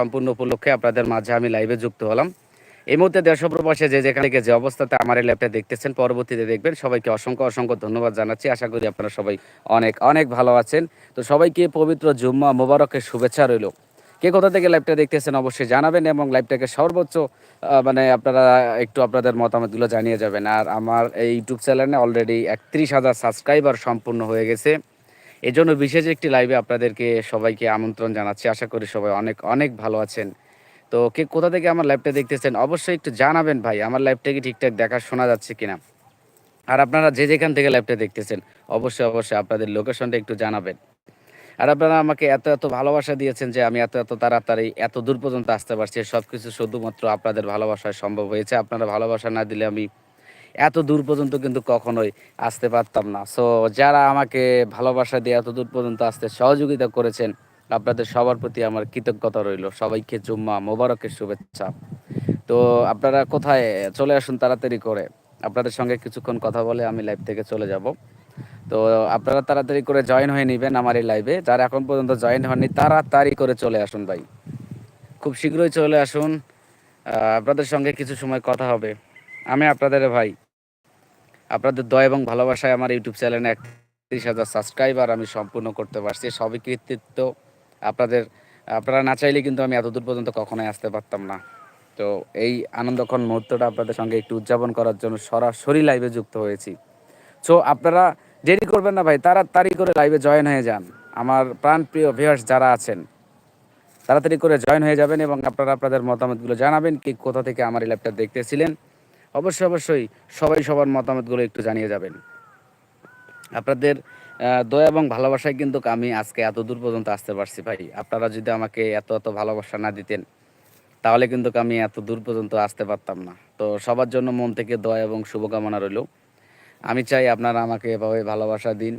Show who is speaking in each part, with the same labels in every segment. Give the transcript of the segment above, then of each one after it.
Speaker 1: সম্পূর্ণ উপলক্ষে আপনাদের মাঝে আমি লাইভে যুক্ত হলাম। এই মুহূর্তে দেশ প্রবাসে যে যেখানে থেকে যে অবস্থাতে আমার এই ল্যাবটা দেখতেছেন, পরবর্তীতে দেখবেন। সবাইকে অসংখ্য অসংখ্য ধন্যবাদ জানাচ্ছি। আশা করি আপনারা সবাই অনেক অনেক ভালো আছেন। তো সবাইকে পবিত্র জুম্মা মোবারকের শুভেচ্ছা রইল। কে কোথা থেকে লাইভটা দেখতেছেন অবশ্যই জানাবেন এবং লাইভটাকে সর্বোচ্চ মানে আপনারা একটু আপনাদের মতামতগুলো জানিয়ে যাবেন। আর আমার এই ইউটিউব চ্যানেলে অলরেডি একত্রিশ হাজার সাবস্ক্রাইবার সম্পূর্ণ হয়ে গেছে। এই জন্য বিশেষ একটি লাইভে আপনাদেরকে সবাইকে আমন্ত্রণ জানাচ্ছি। আশা করি সবাই অনেক অনেক ভালো আছেন। তো কে কোথা থেকে আমার লাইভটা দেখতেছেন অবশ্যই একটু জানাবেন ভাই। আমার লাইভটা কি ঠিকঠাক দেখা শোনা যাচ্ছে কিনা? আর আপনারা যে যেখান থেকে লাইভটা দেখতেছেন, অবশ্যই অবশ্যই আপনাদের লোকেশনটা একটু জানাবেন। আর আপনারা আমাকে এত এত ভালোবাসা দিয়েছেন যে আমি এত এত তাড়াতাড়ি, এত দূর পর্যন্ত আসতে পারছি। সব কিছু শুধুমাত্র আপনাদের ভালোবাসায় সম্ভব হয়েছে। আপনারা ভালোবাসা না দিলে আমি এত দূর পর্যন্ত কিন্তু কখনোই আসতে পারতাম না। সো যারা আমাকে ভালোবাসা দিয়ে এত দূর পর্যন্ত আসতে সহযোগিতা করেছেন, আপনাদের সবার প্রতি আমার কৃতজ্ঞতা রইল। সবাইকে জুম্মা মোবারকের শুভেচ্ছা। তো, আপনারা কোথায়? চলে আসুন তাড়াতাড়ি করে। আপনাদের সঙ্গে কিছুক্ষণ কথা বলে আমি লাইভ থেকে চলে যাব। তো, আপনারা তাড়াতাড়ি করে জয়েন হয়ে নেবেন আমার এই লাইভে যারা এখন পর্যন্ত জয়েন হননি, তাড়াতাড়ি করে চলে আসুন ভাই। খুব শীঘ্রই চলে আসুন। আপনাদের সঙ্গে কিছু সময় কথা হবে। আমি আপনাদের ভাই। আপনাদের দয়া এবং ভালোবাসায় আমার ইউটিউব চ্যানেলে একত্রিশ হাজার সাবস্ক্রাইবার আমি সম্পূর্ণ করতে পারছি। সবই কৃতিত্ব আপনাদের, আপনারা না চাইলে কিন্তু আমি এতদূর পর্যন্ত কখনোই আসতে পারতাম না। তো এই আনন্দক্ষণ মুহূর্তটা আপনাদের সঙ্গে একটু উদযাপন করার জন্য সরাসরি লাইভে যুক্ত হয়েছি। সো আপনারা দেরি করবেন না ভাই, তাড়াতাড়ি করে লাইভে জয়েন হয়ে যান। আমার প্রাণপ্রিয় ভিউয়ার্স যারা আছেন, তাড়াতাড়ি করে জয়েন হয়ে যাবেন এবং আপনারা আপনাদের মতামতগুলো জানাবেন, কি কোথা থেকে আমার এই ল্যাবটা দেখতেছিলেন। অবশ্যই অবশ্যই সবাই সবার মতামতগুলো একটু জানিয়ে যাবেন। আপনাদের দয়া এবং ভালোবাসায় কিন্তু আমি আজকে এত দূর পর্যন্ত আসতে পারছি ভাই। আপনারা যদি আমাকে এত এত ভালোবাসা না দিতেন, তাহলে কিন্তু আমি এত দূর পর্যন্ত আসতে পারতাম না। তো সবার জন্য মন থেকে দয়া এবং শুভকামনা রইল। আমি চাই আপনারা আমাকে এভাবে ভালোবাসা দিন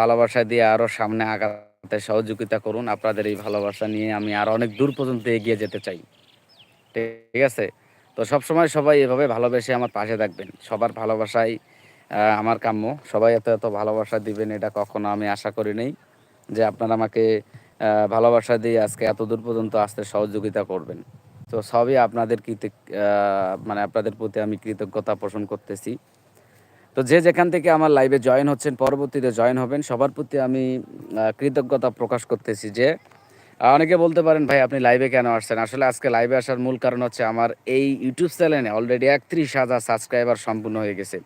Speaker 1: ভালোবাসা দিয়ে আরও সামনে আগাতে সহযোগিতা করুন। আপনাদের এই ভালোবাসা নিয়ে আমি আরও অনেক দূর পর্যন্ত এগিয়ে যেতে চাই। ঠিক আছে? তো সবসময় সবাই এভাবে ভালোবেসে আমার পাশে থাকবেন। সবার ভালোবাসাই আমার কাম্য। সবাই এত এত ভালোবাসা দিবেন, এটা কখনো আমি আশা করি নেই যে আপনারা আমাকে ভালোবাসা দিয়ে আজকে এত দূর পর্যন্ত আসতে সহযোগিতা করবেন। তো সবই আপনাদের কৃতজ্ঞ মানে আপনাদের প্রতি আমি কৃতজ্ঞতা পোষণ করতেছি। তো যে যেখান থেকে আমার লাইভে জয়েন হচ্ছেন, পরবর্তীতে জয়েন হবেন, সবার প্রতি আমি কৃতজ্ঞতা প্রকাশ করতেছি যে অনেকে বলতে পারেন, ভাই, আপনি লাইভে কেন আসছেন? আসলে আজকে লাইভে আসার মূল কারণ হচ্ছে আমার এই ইউটিউব চ্যানেলে অলরেডি একত্রিশ হাজার সাবস্ক্রাইবার সম্পূর্ণ হয়ে গেছে।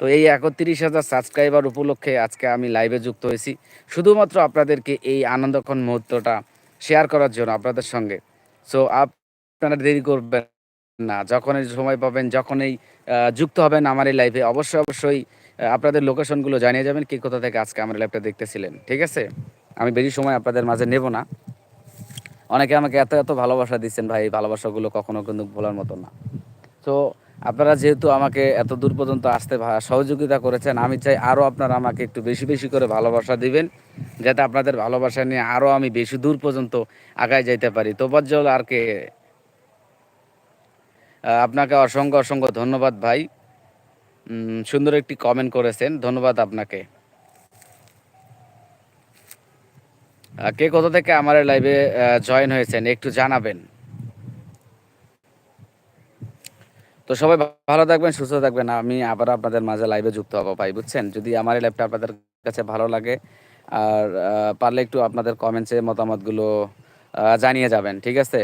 Speaker 1: তো এই একত্রিশ হাজার সাবস্ক্রাইবার উপলক্ষে আজকে আমি লাইভে যুক্ত হয়েছি। শুধুমাত্র আপনাদেরকে এই আনন্দক্ষণ মুহূর্তটা শেয়ার করার জন্য আপনাদের সঙ্গে। সো আপনারা দেরি করবেন না। যখনই সময় পাবেন, যখনই যুক্ত হবেন আমার এই লাইভে অবশ্যই অবশ্যই আপনাদের লোকেশনগুলো জানিয়ে যাবেন, কি কোথা থেকে আজকে আমার লাইভটা দেখতেছিলেন। ঠিক আছে? আমি বেশি সময় আপনাদের মাঝে নেব না। অনেকে আমাকে এত এত ভালোবাসা দিচ্ছেন ভাই এই ভালোবাসাগুলো কখনো কিন্তু ভোলার মতো না। তো আপনারা যেহেতু আমাকে এত দূর পর্যন্ত আসতে সহযোগিতা করেছেন, আমি চাই আরও আপনারা আমাকে একটু বেশি বেশি করে ভালোবাসা দিবেন, যাতে আপনাদের ভালোবাসা নিয়ে আরও আমি বেশি দূর পর্যন্ত আগায় যাইতে পারি। তোবাজ্জল আর কে? আপনাকে অসংখ্য অসংখ্য ধন্যবাদ ভাই। সুন্দর একটি কমেন্ট করেছেন, ধন্যবাদ আপনাকে। কে কোথা থেকে আমার লাইভে জয়েন হয়েছেন, একটু জানাবেন। তো সবাই ভালো থাকবেন, সুস্থ থাকবেন। আমি আবার আপনাদের মাঝে লাইভে যুক্ত হব ভাই, বুঝছেন? যদি আমার এই লাইভটা আপনাদের কাছে ভালো লাগে, আর পারলে একটু আপনাদের কমেন্টসে মতামতগুলো জানিয়ে যাবেন, ঠিক আছে?